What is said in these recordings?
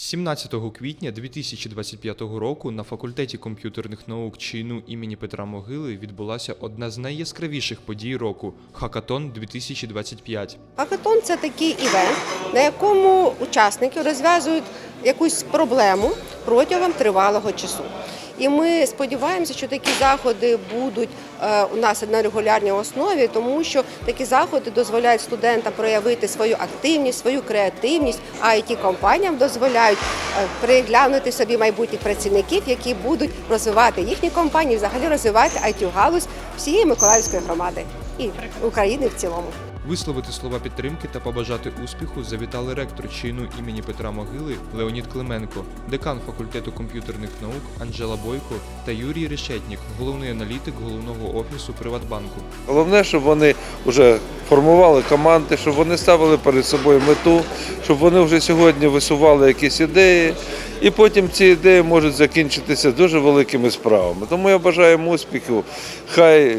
17 квітня 2025 року на факультеті комп'ютерних наук ЧИНУ імені Петра Могили відбулася одна з найяскравіших подій року Хакатон 2025. Хакатон це такий івент, на якому учасники розв'язують якусь проблему протягом тривалого часу. І ми сподіваємося, що такі заходи будуть е, у нас на регулярній основі, тому що такі заходи дозволяють студентам проявити свою активність, свою креативність, а it компаніям дозволяють е, приглянути собі майбутніх працівників, які будуть розвивати їхні компанії, взагалі розвивати it галузь всієї Миколаївської громади і України в цілому. Висловити слова підтримки та побажати успіху завітали ректор чину імені Петра Могили Леонід Клименко, декан факультету комп'ютерних наук Анжела Бойко та Юрій Решетнік, головний аналітик головного офісу Приватбанку. Головне, щоб вони вже формували команди, щоб вони ставили перед собою мету, щоб вони вже сьогодні висували якісь ідеї, і потім ці ідеї можуть закінчитися дуже великими справами. Тому я бажаю їм успіху. Хай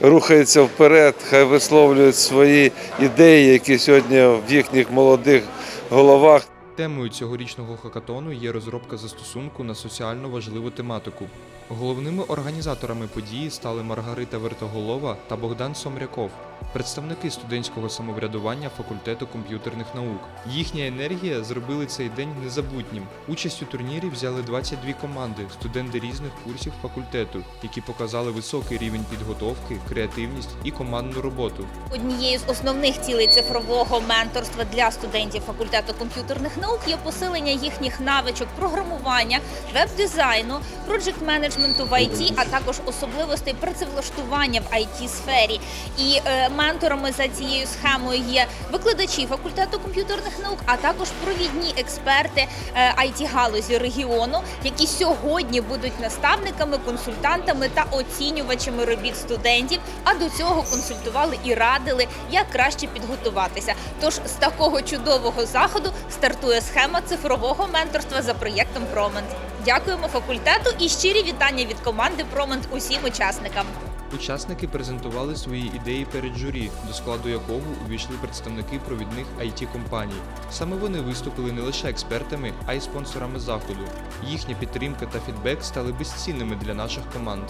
рухаються вперед, хай висловлюють свої ідеї, які сьогодні в їхніх молодих головах. Темою цьогорічного хакатону є розробка застосунку на соціально важливу тематику. Головними організаторами події стали Маргарита Вертоголова та Богдан Сомряков, представники студентського самоврядування факультету комп'ютерних наук. Їхня енергія зробили цей день незабутнім. Участь у турнірі взяли 22 команди, студенти різних курсів факультету, які показали високий рівень підготовки, креативність і командну роботу. Однією з основних цілей цифрового менторства для студентів факультету комп'ютерних наук є посилення їхніх навичок програмування, веб-дизайну, проджект менеджменту в IT, а також особливостей працевлаштування в it сфері. І е, менторами за цією схемою є викладачі факультету комп'ютерних наук, а також провідні експерти е, it галузі регіону, які сьогодні будуть наставниками, консультантами та оцінювачами робіт студентів. А до цього консультували і радили, як краще підготуватися. Тож з такого чудового заходу стартує схема цифрового менторства за проєктом Промент. Дякуємо факультету і щирі вітання від команди Промент усім учасникам. Учасники презентували свої ідеї перед журі, до складу якого увійшли представники провідних it компаній Саме вони виступили не лише експертами, а й спонсорами заходу. Їхня підтримка та фідбек стали безцінними для наших команд.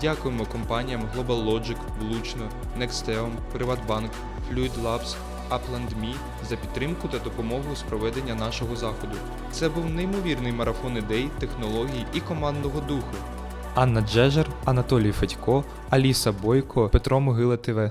Дякуємо компаніям Global Logic, Влучно, Nexteum, Приватбанк, Fluid Labs, Upland.me за підтримку та допомогу з проведення нашого заходу. Це був неймовірний марафон ідей, технологій і командного духу. Анна Джежер, Анатолій Федько, Аліса Бойко, Петро Могила ТВ.